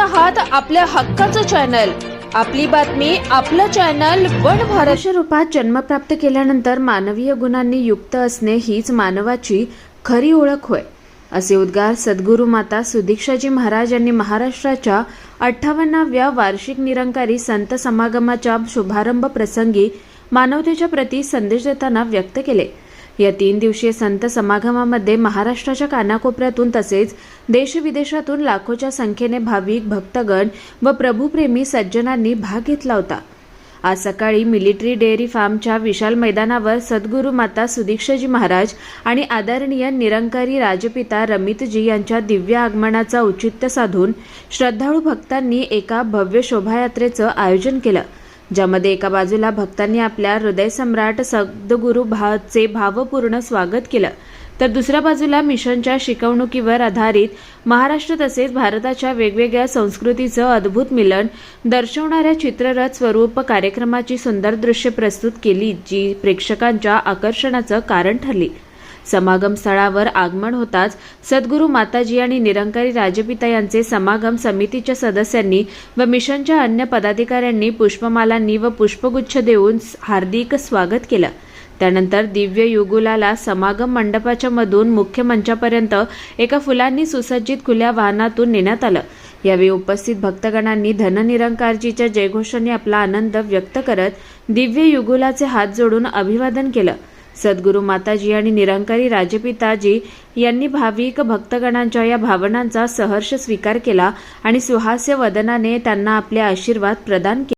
आहात आपल्या हक्काचं चॅनल आपली बातमी आपलं चॅनल वन भारत. रूपात जन्म प्राप्त केल्यानंतर मानवीय गुणांनी युक्त असणे हीच मानवाची खरी ओळख होय. असे उद्गार सद्गुरू माता सुदीक्षाजी महाराज यांनी महाराष्ट्राच्या अठ्ठावन्नाव्या वार्षिक निरंकारी संत समागमाच्या शुभारंभ प्रसंगी मानवतेच्या प्रती संदेश देताना व्यक्त केले. या तीन दिवसीय संत समागमामध्ये महाराष्ट्राच्या कानाकोपऱ्यातून तसेच देशविदेशातून लाखोच्या संख्येने भाविक भक्तगण व प्रभुप्रेमी सज्जनांनी भाग घेतला होता. आज सकाळी मिलिटरी डेअरी फार्मच्या विशाल मैदानावर सद्गुरू माता सुदीक्षाजी महाराज आणि आदरणीय निरंकारी राजपिता रमितजी यांच्या दिव्य आगमनाचा औचित्य साधून श्रद्धाळू भक्तांनी एका भव्य शोभायात्रेचं आयोजन केलं. ज्यामध्ये एका बाजूला भक्तांनी आपल्या हृदयसम्राट सद्गुरू भाचे भावपूर्ण स्वागत केलं तर दुसऱ्या बाजूला मिशनच्या शिकवणुकीवर आधारित महाराष्ट्र तसेच भारताच्या वेगवेगळ्या संस्कृतीचं अद्भुत मिलन दर्शवणाऱ्या चित्ररथ स्वरूप कार्यक्रमाची सुंदर दृश्य प्रस्तुत केली जी प्रेक्षकांच्या आकर्षणाचं कारण ठरली. समागम स्थळावर आगमन होताच सद्गुरू माताजी आणि निरंकारी राजपिता यांचे समागम समितीच्या सदस्यांनी व मिशनच्या अन्य पदाधिकाऱ्यांनी पुष्पमालांनी व पुष्पगुच्छ देऊन हार्दिक स्वागत केलं. त्यानंतर दिव्य युगुलाला समागम मंडपाच्या मधून मुख्य मंचापर्यंत एका फुलांनी सुसज्जित खुल्या वाहनातून नेण्यात आलं. यावेळी उपस्थित भक्तगणांनी धननिरंकारजीच्या जयघोषाने आपला आनंद व्यक्त करत दिव्य युगुलाचे हात जोडून अभिवादन केलं. सद्गुरू माताजी आणि निरंकारी राजपिताजी यांनी भाविक भक्तगणांच्या या भावनांचा सहर्ष स्वीकार केला आणि सुहास्य वदनाने त्यांना आपले आशीर्वाद प्रदान केले.